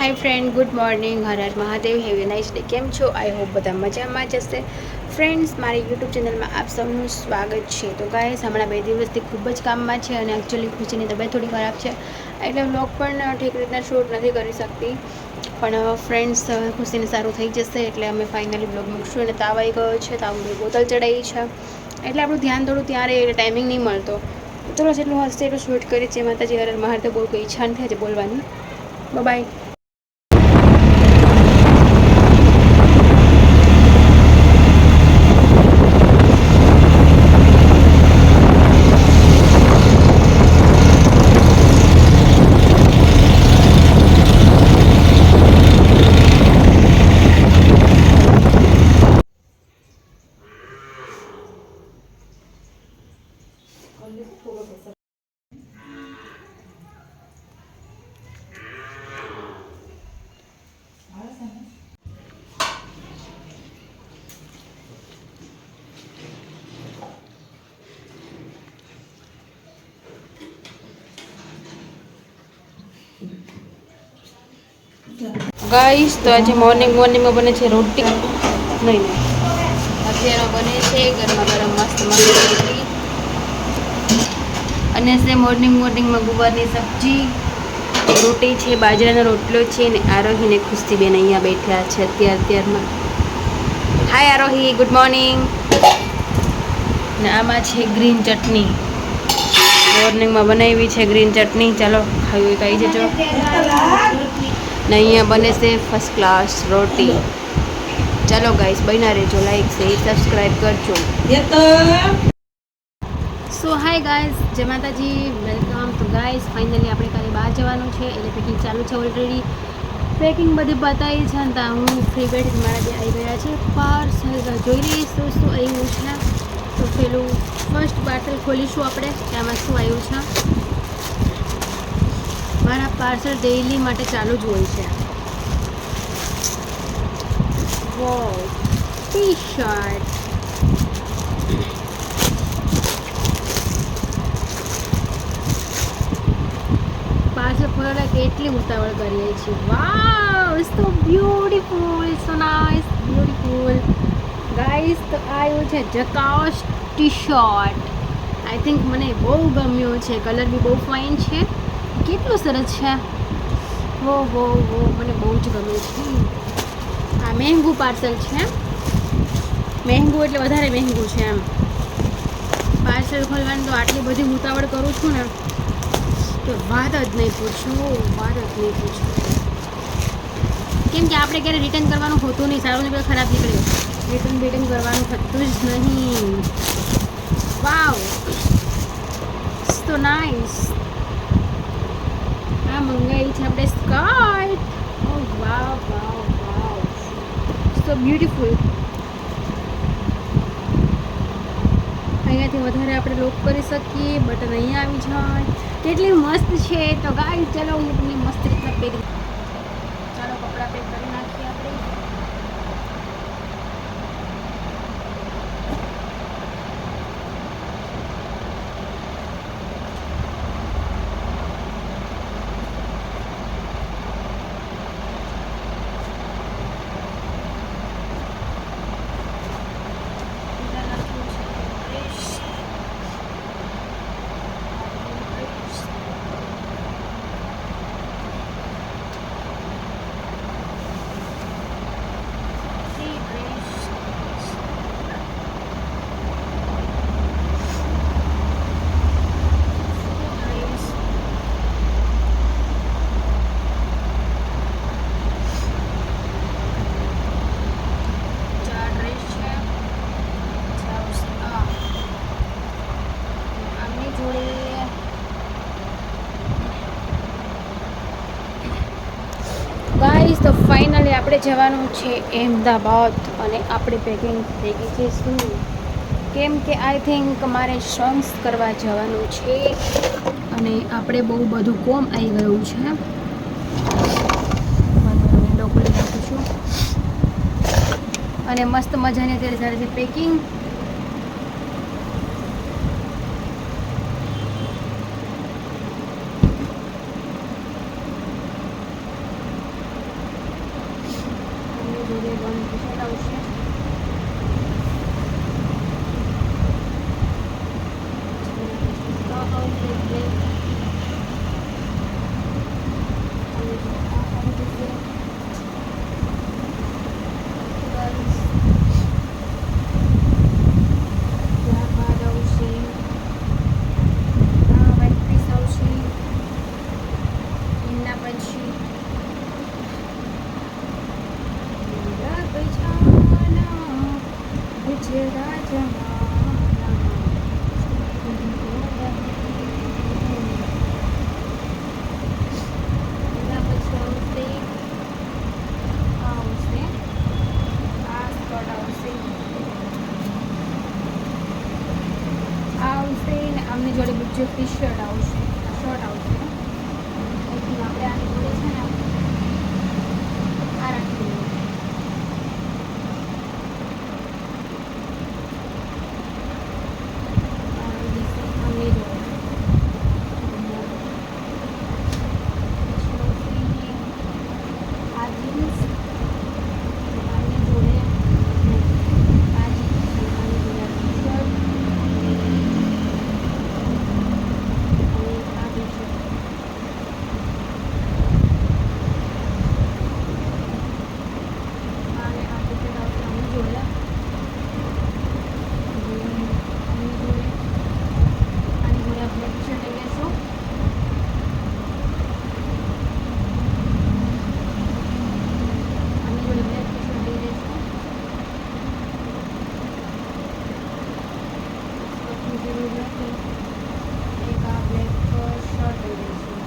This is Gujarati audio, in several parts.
હાય friend good morning Har Har Mahadev. Heavy nice day કેમ છો? આઈ હોપ બધા મજામાં જ હશે. ફ્રેન્ડ્સ મારી યુટ્યુબ ચેનલમાં આપ સૌનું સ્વાગત છે. તો ગાઈસ હમણાં બે દિવસથી ખૂબ જ કામમાં છે અને એકચ્યુઅલી ખુશીની તબિયત થોડી ખરાબ છે. એટલે વ્લોગ પણ ઠીક રીતના શૂટ નથી કરી શકતી. પણ ફ્રેન્ડ્સ ખુશીને સારું થઈ જશે એટલે અમે ફાઇનલી બ્લોગ મૂકશું અને તાવ આવી ગયો છે. તાવની બોતલ ચડાવી છે. એટલે આપણું ધ્યાન થોડું ત્યારે ટાઈમિંગ નહીં મળતો. ચલો, જેટલું હશે એટલું શૂટ કરી છે માતાજી, હર હર તો બહુ કોઈ ઈચ્છા નથી આજે બોલવાની. બાય ગાઈસ તો આજે મોર્નિંગ મોર્નિંગમાં બને છે રોટી. નહીં. અત્યારે બને છે ગરમા ગરમ મસ્ત મસ્ત રોટી. અને છે મોર્નિંગ મોર્નિંગમાં ગુવારની સબ્જી. રોટી છે, બાજરાનો રોટલો છે ને આરોહીને ખુશીબેન અહીંયા બેઠા છે અત્યાર અત્યારમાં હાય આરોહી. ગુડ મોર્નિંગ ને આમાં છે ગ્રીન ચટણી. મોર્નિંગમાં બનાવી છે ગ્રીન ચટણી. ચાલો ખાવી આવી જજો. ને અહીંયા બને છે ફર્સ્ટ ક્લાસ રોટી. ચાલો ગાઈસ બન્યા રહેજો લાઈક શેર સબસ્ક્રાઈબ કરજો. સો હાય ગાઈસ જય માતાજી વેલકમ તો ગાઈસ ફાઇનલી આપણે કાલે બહાર જવાનું છે, એટલે પેકિંગ ચાલુ છે ઓલરેડી પેકિંગ બધી બતાવી છે અને ત્યાં હું ફ્રી બેઠી મારા જે આવી ગયા છે. પાર્સલ જોઈ રહી શું શું આવ્યું છે. તો પેલું ફર્સ્ટ પાર્સલ ખોલીશું આપણે એમાં શું આવ્યું છે. મારા પાર્સલ ડેઇલી માટે ચાલુ જ હોય છે. ટી શર્ટ પાર્સલ ખોલવા કેટલી ઉતાવળ કરીએ છીએ. Wow it's so beautiful so nice beautiful guys તો આવ્યું છે જકાશ ટી શર્ટ આઈ થિંક મને બહુ ગમ્યું છે કલર બી બહુ ફાઇન છે. કેટલું સરસ છે? વો વો વો મને બહુ જ ગમે છે. આ મહેંગું પાર્સલ છે. મહેંગું એટલે વધારે મહેંગું છે એમ. પાર્સલ ખોલવાની તો આટલી બધી ઉતાવળ કરું છું ને કે વાત જ નહીં પૂછું, વાત જ નહીં પૂછું. કેમ કે આપણે ક્યારે રિટર્ન કરવાનું હોતું નહીં, સારું નીકળે ખરાબ નીકળે રિટર્ન રિટર્ન કરવાનું થતું જ નહીં. વાવ તો નાઇસ આ મંગાવી છે આપણે સ્કર્ટ. ઓ, વાવ વાવ વાવ. સો બ્યુટીફુલ અહીંયાથી વધારે આપણે લોક કરી શકીએ બટન અહીંયા આવી જાય કેટલી મસ્ત છે. તો ગાય ચલો હું તમને મસ્ત રીતના પહેરી ચાલો કપડાં પેક કરી નાખીએ આપણે ચાર ડ્રેસ છે બ્લાઉઝ આ આમની જોડે ગાઈસ તો ફાઇનલી આપણે જવાનું છે અહેમદાબાદ અને આપણે પેકિંગ થઈ ગઈ છે શું કેમ કે આઈ થિંક મારે સોંગ્સ કરવા જવાનું છે અને આપણે બહુ બધું કોમ આવી ગયું છે. ખોલી છું અને મસ્ત મજાની અત્યારે જ્યારે પેકિંગ આવશે આ આવશે black. અને આ આવી જશે. Guys, ત્યારબાદ આવશે આ white piece આવશે એના પછી મારા બજાના ગુજરા જમાના એના પછી આવશે. ને આમની જોડે બીજું ટી શર્ટ આવશે એટલે આપણે આની જોડે છે ને આ રાખી દઈએ આ આવી જશે આમની જોડે પછી આવશે આ જીન્સ આની જોડે આ જીન્સ આની જોડે આ ટી-શર્ટ અને આ ટી-શર્ટ અને આ ટી-શર્ટ આવશે આની જોડે આની જોડે આની જોડે આપણે ટી-શર્ટ લઈ લેશું આની જોડે બ્લેક ટી-શર્ટ લઈ લેશું સ્કર્ટની જરૂર નથી એક આ બ્લેક શર્ટ લઈ લઈશું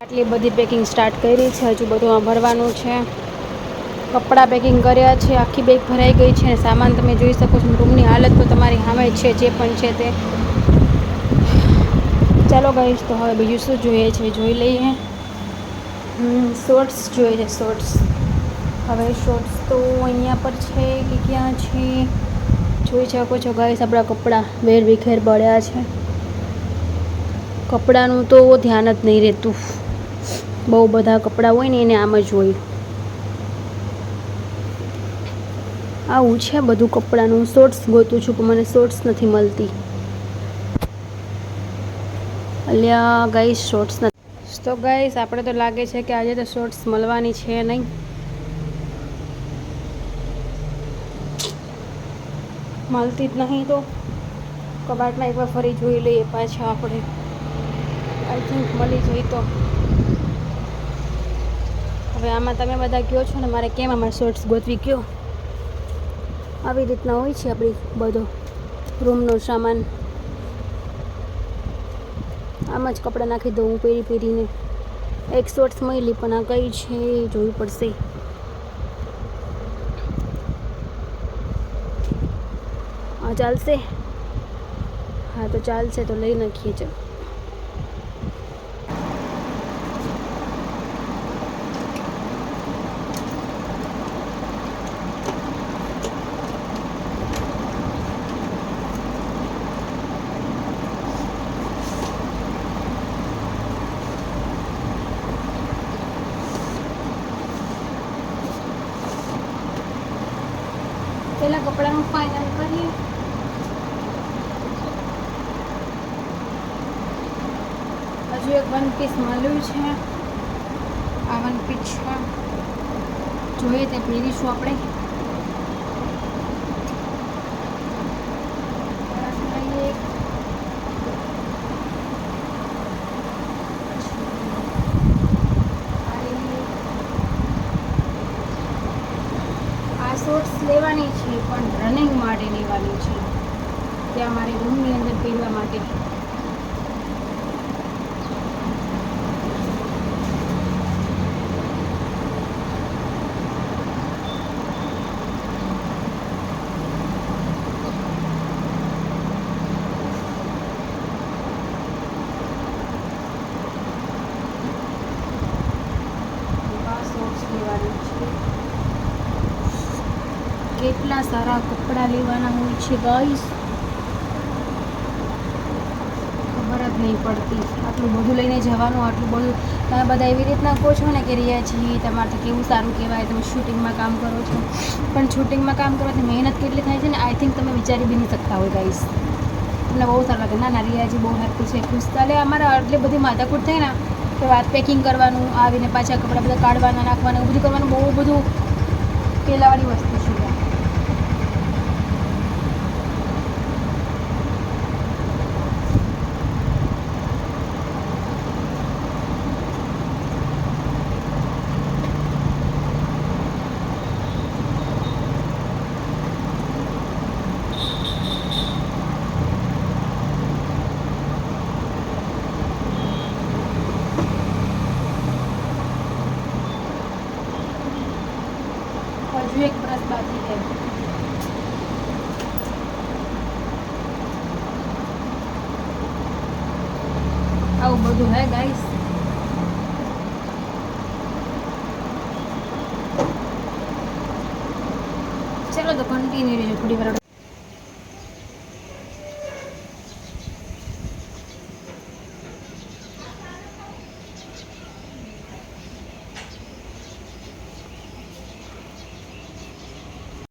આટલી બધી પેકિંગ સ્ટાર્ટ કરી છે. હજુ બધું આ ભરવાનું છે. કપડાં પેકિંગ કર્યા છે. આખી બેગ ભરાઈ ગઈ છે. સામાન તમે જોઈ શકો છો. રૂમની હાલત તો તમારી સામે છે. જે પણ છે તે. ચાલો ગઈશ તો હવે બીજું શું જોઈએ છે? જોઈ લઈએ. શોર્ટ્સ જોઈએ છે શોર્ટ્સ હવે શોર્ટ્સ તો અહીંયા પર છે કે ક્યાં છે? જોઈ શકો છો ગાઈસ આપણા કપડાં. વેર વિખેર પડ્યા છે. કપડાનું તો ધ્યાન જ નહીં રહેતું. બહુ બધા કપડાં હોય ને એને આમ જ હોય. આવું છે બધું કપડાનું. શોર્ટ્સ ગોતું છું પણ મને શોર્ટ્સ નથી મળતી. અલ્યા ગાઈસ શોર્ટ્સ નથી. તો ગાઈસ આપણે તો લાગે છે કે આજે તો શોર્ટ્સ મળવાની છે નહીં. મળતી જ નહીં તો. કબાટમાં એકવાર ફરી જોઈ લઈએ પાછા આપણે. આઈ થિંક મળી જઈ તો. હવે આમાં તમે બધા કહો છો ને મારે કેમ આમાં શોર્ટ્સ ગોતવી કયો? આવી રીતના હોય છે આપણી બધો રૂમનો સામાન. આમ જ કપડાં નાખી દઉં હું પહેરી પહેરીને. એક શોર્ટ્સ મળી પણ આ કઈ છે એ જોવી પડશે. આ ચાલશે. હા, તો ચાલશે તો લઈ નાખીએ ચાલ. પેલા કપડાનું ફાઇનલ કરીએ. હજુ એક વન પીસ મળ્યું છે. આ વન પીસ જોઈએ તે પહેરીશું આપણે લઈએ એક. આ લઈએ. આ શોર્ટ્સ લેવાની છે પણ રનિંગ માટે લેવાની છે ત્યાં મારે રૂમની અંદર પહેરવા માટે કેટલા સારા કપડાં લેવાના હોય છે ગાઈસ ખબર જ નહીં પડતી. આટલું બધું લઈને જવાનું, આટલું બધું. તમે બધા એવી રીતના કહો છો ને કે રિયાજી તમારે તો કેવું સારું કહેવાય, તમે શૂટિંગમાં કામ કરો છો. પણ શૂટિંગમાં કામ કરવાથી મહેનત કેટલી થાય છે ને આઈ થિંક તમે વિચારી બી નહીં શકતા હોય ગાઈસ તમને બહુ સારું લાગે. ના ના રિયાજી બહુ હેપી છે. ખુશ ચાલે અમારે આટલી બધી માથાકૂટ થાય ને, કે વાત પેકિંગ કરવાનું, આવીને પાછા કપડાં બધા કાઢવાના, નાખવાના બધું કરવાનું, બહુ બધું પેલાવાળી વસ્તુ છે હજુ એક બ્રશ બાકી છે આવું ગાઈસ ચલો તો કન્ટિન્યુ રહેજો થોડી વાર